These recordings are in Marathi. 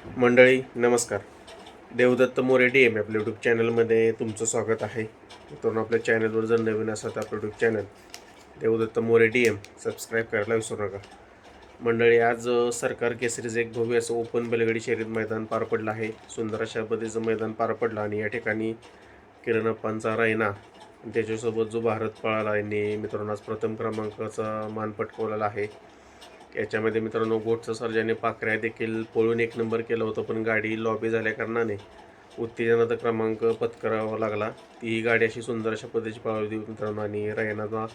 मंडळी नमस्कार. देवदत्त मोरे डी एम आपल्या यूट्यूब चॅनलमध्ये तुमचं स्वागत आहे. तर आपल्या चॅनलवर जर नवीन असाल तर आपलं YouTube channel Devdatta More D M subscribe करायला विसरू नका. मंडळी आज सरकार केसरीचं एक भव्य असं ओपन बैलगाडी शर्यत मैदान पार पडलं आहे. सुंदर अशा पद्धतीचं मैदान पार पडलं आणि या ठिकाणी किरणप्पांचा रायना त्याच्यासोबत जो भारत पळाला यांनी मित्रांनो आज प्रथम क्रमांकाचा मान पटकवलेला आहे. याच्यामध्ये मित्रांनो गोटचं सर्जाने पाकऱ्या देखील पळून एक नंबर केला होता पण गाडी लॉबी झाल्या कारणाने उत्तेजनाचा क्रमांक पत्करावा लागला. ती गाडी अशी सुंदर अशा पद्धतीची पाळली होती मित्रांनो आणि रैनाचा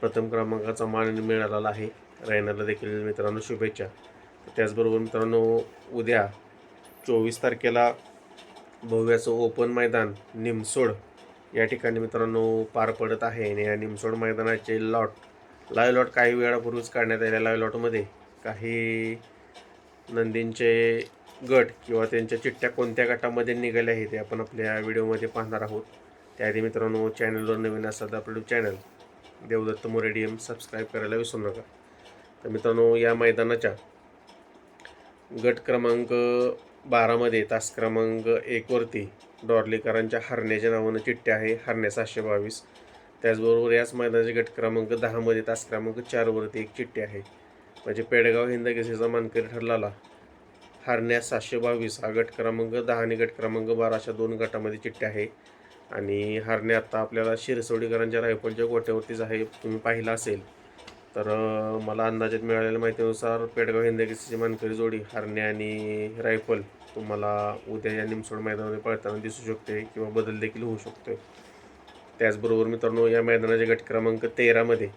प्रथम क्रमांकाचा मान मिळालेला आहे. रैनाला देखील मित्रांनो शुभेच्छा. त्याचबरोबर मित्रांनो उद्या चोवीस तारखेला भव्याचं ओपन मैदान निमसोड या ठिकाणी मित्रांनो पार पडत आहे आणि या निमसोड मैदानाचे लॉट लाईव्ह लॉट काही वेळापूर्वीच काढण्यात आलेल्या लाईव्ह लॉटमध्ये काही नंदींचे गट किंवा त्यांच्या चिठ्ठ्या कोणत्या गटामध्ये निघाल्या आहेत ते आपण आपल्या व्हिडिओमध्ये पाहणार आहोत. त्याआधी मित्रांनो चॅनलवर नवीन असतात तर आपलं चॅनल देवदत्त मोरेडियम सबस्क्राईब करायला विसरू नका. तर मित्रांनो या मैदानाच्या गट क्रमांक बारामध्ये तास क्रमांक एकवरती डॉर्लीकरांच्या हरण्याच्या नावानं चिठ्ठ्या आहे. हरण्या सातशे बावीस. त्याचबरोबर याच मैदानाचे गट क्रमांक दहामध्ये तास क्रमांक चारवरती एक चिठ्ठी आहे. म्हणजे पेडगाव हिंदकेसीचा मानकरी ठरलेला. हरण्या सातशे बावीस हा गट क्रमांक दहा आणि गट क्रमांक बारा अशा दोन गटामध्ये चिठ्ठी आहे. आणि हरण्या आता आपल्याला शिरसोडीकरांच्या रायफलच्या गोट्यावरतीच आहे तुम्ही पाहिलं असेल. तर मला अंदाजात मिळालेल्या माहितीनुसार पेडगाव हिंदकेसीची मानकरी जोडी हरणे आणि रायफल तुम्हाला उद्या या निमसोड मैदानामध्ये पळताना दिसू शकते किंवा बदल देखील होऊ शकतो त्याचबरोबर मित्रांनो या मैदानाचे गट क्रमांक तेरामध्ये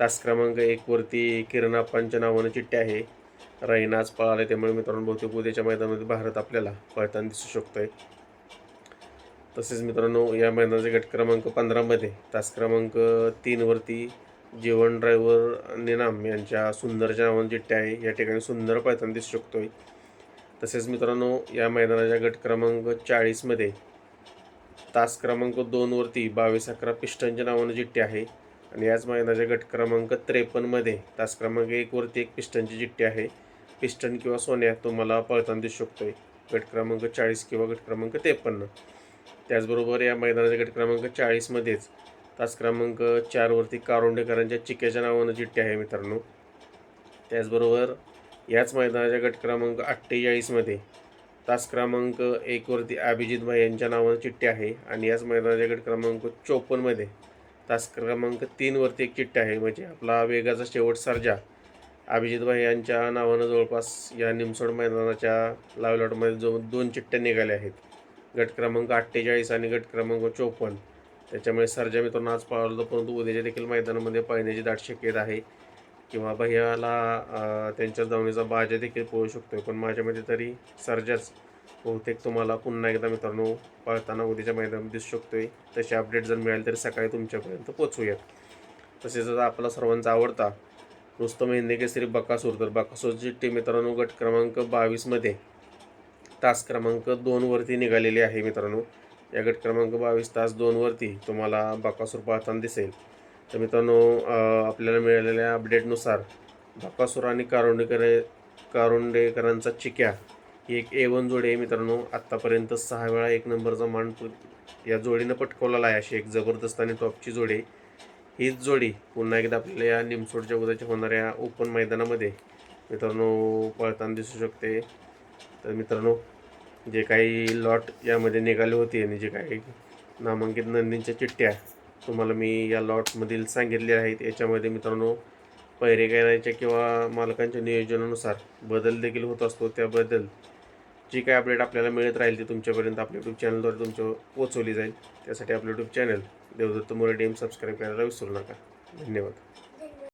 तास क्रमांक एकवरती किरण आप्पांच्या नावानं चिठ्ठी आहे. रैना आज पळाले त्यामुळे मित्रांनो बहुतेक उद्याच्या मैदानामध्ये भारत आपल्याला पळताना दिसू शकतोय. तसेच मित्रांनो या मैदानाचे गट क्रमांक पंधरामध्ये तास क्रमांक तीनवरती जीवन ड्रायव्हर निनाम यांच्या सुंदरच्या नावानं चिठ्ठी आहे. या ठिकाणी सुंदर पळताना दिसू शकतोय. तसेच मित्रांनो या मैदानाच्या गट क्रमांक चाळीसमध्ये तास क्रमांक दोनवरती बावीस अकरा पिस्टनच्या नावानं चिठ्ठी आहे. आणि याच मैदानाच्या गट क्रमांक त्रेपन्नमध्ये तास क्रमांक एकवरती एक पिस्टनची चिठ्ठी आहे. पिस्टन किंवा सोन्या तुम्हाला पळताना दिसू आहे गट क्रमांक चाळीस किंवा गट क्रमांक त्रेपन्न. त्याचबरोबर या मैदानाच्या गट क्रमांक चाळीसमध्येच तास क्रमांक चारवरती कारोंडेकरांच्या चिक्याच्या नावानं चिठ्ठी आहे मित्रांनो. त्याचबरोबर याच मैदानाच्या गट क्रमांक अठ्ठेचाळीसमध्ये तास क्रमांक एकवरती अभिजित भाई यांच्या नावानं चिठ्ठी आहे आणि याच मैदानाच्या गट क्रमांक चोपन्नमध्ये तास क्रमांक तीनवरती एक चिठ्ठी आहे. म्हणजे आपला वेगाचा शेवट सर्जा. अभिजित भाई यांच्या नावानं जवळपास या निमसोड मैदानाच्या लावलॉटमध्ये जो दोन चिठ्ठ्या निघाल्या आहेत. गट क्रमांक अठ्ठेचाळीस आणि गट क्रमांक चोपन्न. त्याच्यामुळे सर्जा मित्रांनो आज पाळला परंतु उद्याच्या देखील मैदानामध्ये पाहण्याची दाट शक्यता आहे. किंवा भैयाला त्यांच्या जमिनीचा बाजा देखील पोहू शकतो पण माझ्या मते तरी सर्जाच बहुतेक तुम्हाला पुन्हा एकदा मित्रांनो पळताना उद्याच्या मैदानात दिसू शकतोय. तसे अपडेट जर मिळाले तरी सकाळी तुमच्यापर्यंत पोचवूयात तसेच आता आपला सर्वांचा आवडता रुस्तम हिंदे केसरी बकासूर तर बकासूरची टीम मित्रांनो गट क्रमांक बावीसमध्ये तास क्रमांक दोनवरती निघालेली आहे मित्रांनो. या गट क्रमांक बावीस तास दोनवरती तुम्हाला बकासूर पाहताना दिसेल. तर मित्रांनो आपल्याला मिळालेल्या अपडेटनुसार बकासूर आणि कारुंडेकर कारुंडेकरांचा चिक्या ही एक ए वन जोडी आहे मित्रांनो. आत्तापर्यंत सहा वेळा एक नंबरचा मान या जोडीनं पटकवलेला आहे. अशी एक जबरदस्त आणि टॉपची जोडी आहे. हीच जोडी पुन्हा एकदा आपल्याला या निमसोडच्या उद्याच्या होणाऱ्या ओपन मैदानामध्ये मित्रांनो पळताना दिसू शकते. तर मित्रांनो जे काही लॉट यामध्ये निघाले होते आणि जे काही नामांकित नंदींच्या चिठ्ठ्या तुम्हाला मी या लॉटमधील सांगितले आहेत. याच्यामध्ये मित्रांनो पैरे घेण्याच्या किंवा मालकांच्या नियोजनानुसार बदल देखील होत असतो. त्याबद्दल जी काही अपडेट आपल्याला मिळत राहील ती तुमच्यापर्यंत आपल्या यूट्यूब चॅनलद्वारे तुमच्या पोचवली जाईल. त्यासाठी आपलं YouTube channel Devdatta More DM subscribe करायला विसरू नका. धन्यवाद.